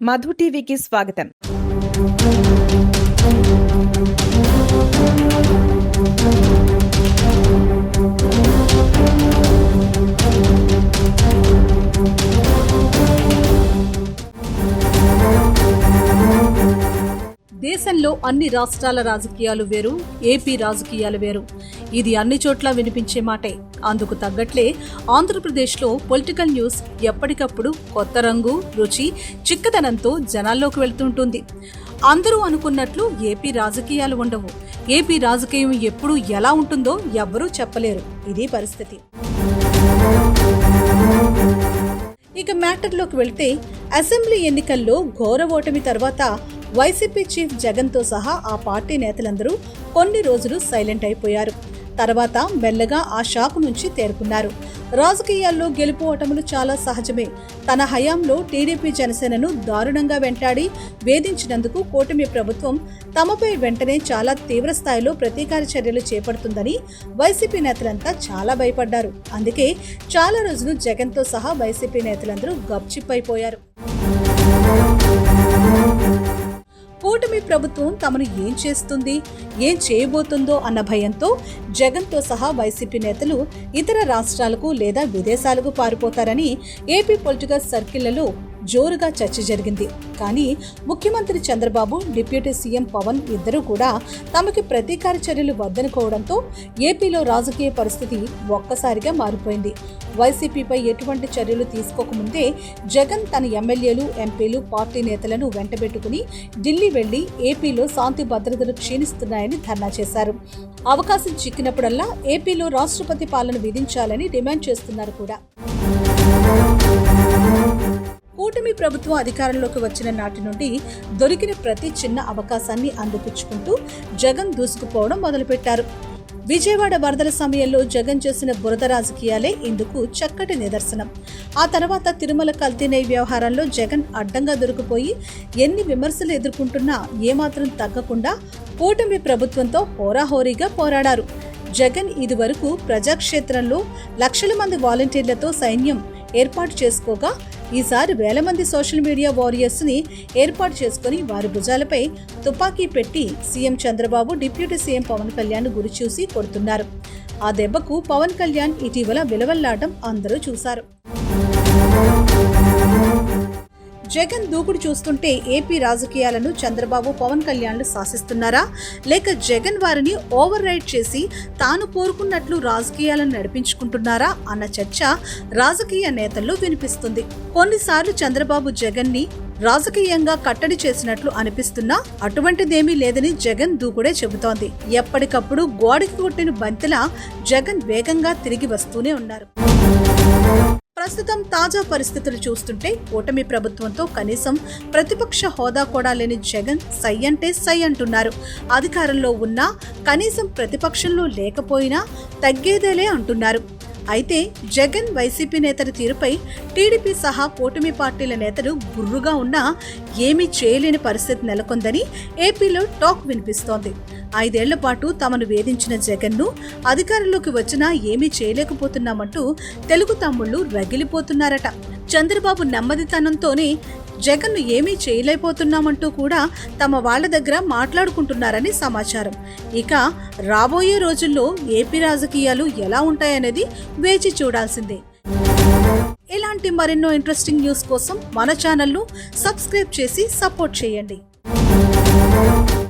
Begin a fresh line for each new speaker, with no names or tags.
మధు టీవీకి స్వాగతం
దేశంలో అన్ని రాష్ట్రాల రాజకీయాలు వేరు ఏపీ రాజకీయాలు వేరు. ఇది అన్ని చోట్ల వినిపించే మాటే. అందుకు తగ్గట్లే ఆంధ్రప్రదేశ్లో పొలిటికల్ న్యూస్ ఎప్పటికప్పుడు కొత్త రంగు రుచి చిక్కదనంతో జనాల్లోకి వెళ్తుంటుంది. అందరూ అనుకున్నట్లు ఏపీ రాజకీయాలు ఉండవు. ఏపీ రాజకీయం ఎప్పుడు ఎలా ఉంటుందో ఎవ్వరూ చెప్పలేరు. ఇది పరిస్థితి. ఇక మ్యాటర్లోకి వెళ్తే అసెంబ్లీ ఎన్నికల్లో ఘోర ఓటమి తర్వాత వైసీపీ చీఫ్ జగన్తో సహా ఆ పార్టీ నేతలందరూ కొన్ని రోజులు సైలెంట్ అయిపోయారు. తర్వాత మెల్లగా ఆ షాక్ నుంచి తేరుకున్నారు. రాజకీయాల్లో గెలుపు ఓటములు చాలా సహజమే. తన హయాంలో టీడీపీ జనసేనను దారుణంగా వెంటాడి వేధించినందుకు కూటమి ప్రభుత్వం తమపై వెంటనే చాలా తీవ్ర స్థాయిలో ప్రతీకార చర్యలు చేపడుతుందని వైసీపీ నేతలంతా చాలా భయపడ్డారు. అందుకే చాలా రోజులు జగన్తో సహా వైసీపీ నేతలందరూ గప్చిప్పైపోయారు. కూటమి ప్రభుత్వం తమను ఏం చేస్తుంది ఏం చేయబోతుందో అన్న భయంతో జగన్తో సహా వైసీపీ నేతలు ఇతర రాష్ట్రాలకు లేదా విదేశాలకు పారిపోతారని ఏపీ పొలిటికల్ సర్కిళ్ళలో జోరుగా చర్చ జరిగింది. కానీ ముఖ్యమంత్రి చంద్రబాబు డిప్యూటీ సీఎం పవన్ ఇద్దరూ కూడా తమకి ప్రతీకార చర్యలు వద్దనుకోవడంతో ఏపీలో రాజకీయ పరిస్థితి ఒక్కసారిగా మారిపోయింది. వైసీపీపై ఎటువంటి చర్యలు తీసుకోకముందే జగన్ తన ఎమ్మెల్యేలు ఎంపీలు పార్టీ నేతలను వెంటబెట్టుకుని ఢిల్లీ వెళ్ళి ఏపీలో శాంతి భద్రతలు క్షీణిస్తున్నాయని ధర్నా చేశారు. అవకాశం చిక్కినప్పుడల్లా ఏపీలో రాష్ట్రపతి పాలన విధించాలని డిమాండ్ చేస్తున్నారు కూడా. కూటమి ప్రభుత్వం అధికారంలోకి వచ్చిన నాటి నుండి దొరికిన ప్రతి చిన్న అవకాశాన్ని అందిపుచ్చుకుంటూ జగన్ దూసుకుపోవడం మొదలుపెట్టారు. విజయవాడ వరదల సమయంలో జగన్ చేసిన బురద రాజకీయాలే ఇందుకు చక్కటి నిదర్శనం. ఆ తర్వాత తిరుమల కల్తీనై వ్యవహారంలో జగన్ అడ్డంగా దొరికిపోయి ఎన్ని విమర్శలు ఎదుర్కొంటున్నా ఏమాత్రం తగ్గకుండా కూటమి ప్రభుత్వంతో హోరాహోరీగా పోరాడారు. జగన్ ఇదివరకు ప్రజాక్షేత్రంలో లక్షల మంది వాలంటీర్లతో సైన్యం ఏర్పాటు చేసుకోగా ఈసారి వేల మంది సోషల్ మీడియా వారియర్స్ని ఏర్పాటు చేసుకుని వారి భుజాలపై తుపాకీ పెట్టి CM Chandrababu deputy CM Pawan Kalyan గురి చూసి కొడుతున్నారు. ఆ దెబ్బకు పవన్ కళ్యాణ్ ఇటీవల విలవల్లాటం అందరూ చూశారు. జగన్ దూకుడు చూస్తుంటే ఏపీ రాజకీయాలను చంద్రబాబు పవన్ కళ్యాణ్లు శాసిస్తున్నారా? లేక జగన్ వారిని ఓవర్ రైడ్ చేసి తాను కోరుకున్నట్లు రాజకీయాలను నడిపించుకుంటున్నారా అన్న చర్చ రాజకీయ నేతల్లో వినిపిస్తుంది. కొన్నిసార్లు చంద్రబాబు జగన్ని రాజకీయంగా కట్టడి చేసినట్లు అనిపిస్తున్నా అటువంటిదేమీ లేదని జగన్ దూకుడే చెబుతోంది. ఎప్పటికప్పుడు గోడకి కొట్టిన బంతిలా జగన్ వేగంగా తిరిగి వస్తూనే ఉన్నారు. ప్రస్తుతం తాజా పరిస్థితులు చూస్తుంటే కూటమి ప్రభుత్వంతో కనీసం ప్రతిపక్ష హోదా కూడా లేని జగన్ సై అంటే సై అంటున్నారు. అధికారంలో ఉన్నా కనీసం ప్రతిపక్షంలో లేకపోయినా తగ్గేదేలే అంటున్నారు. అయితే జగన్ వైసీపీ నేతల తీరుపై టీడీపీ సహా కూటమి పార్టీల నేతలు గుర్రుగా ఉన్నా ఏమీ చేయలేని పరిస్థితి నెలకొందని ఏపీలో టాక్ వినిపిస్తోంది. ఐదేళ్ళ పాటు తమను వేధించిన జగన్ను అధికారంలోకి వచ్చినా ఏమీ చేయలేకపోతున్నామంటూ తెలుగు తమ్ముళ్ళు రగిలిపోతున్నారట. చంద్రబాబు నెమ్మదితనంతోనే జగన్ను ఏమీ చేయలేకపోతున్నామంటూ కూడా తమ వాళ్ళ దగ్గర మాట్లాడుకుంటున్నారని సమాచారం. ఇక రాబోయే రోజుల్లో ఏపీ రాజకీయాలు ఎలా ఉంటాయనేది వేచి చూడాల్సిందే. ఇలాంటి మరెన్నో ఇంట్రెస్టింగ్ న్యూస్ కోసం మన ఛానల్ను సబ్స్క్రైబ్ చేసి సపోర్ట్ చేయండి.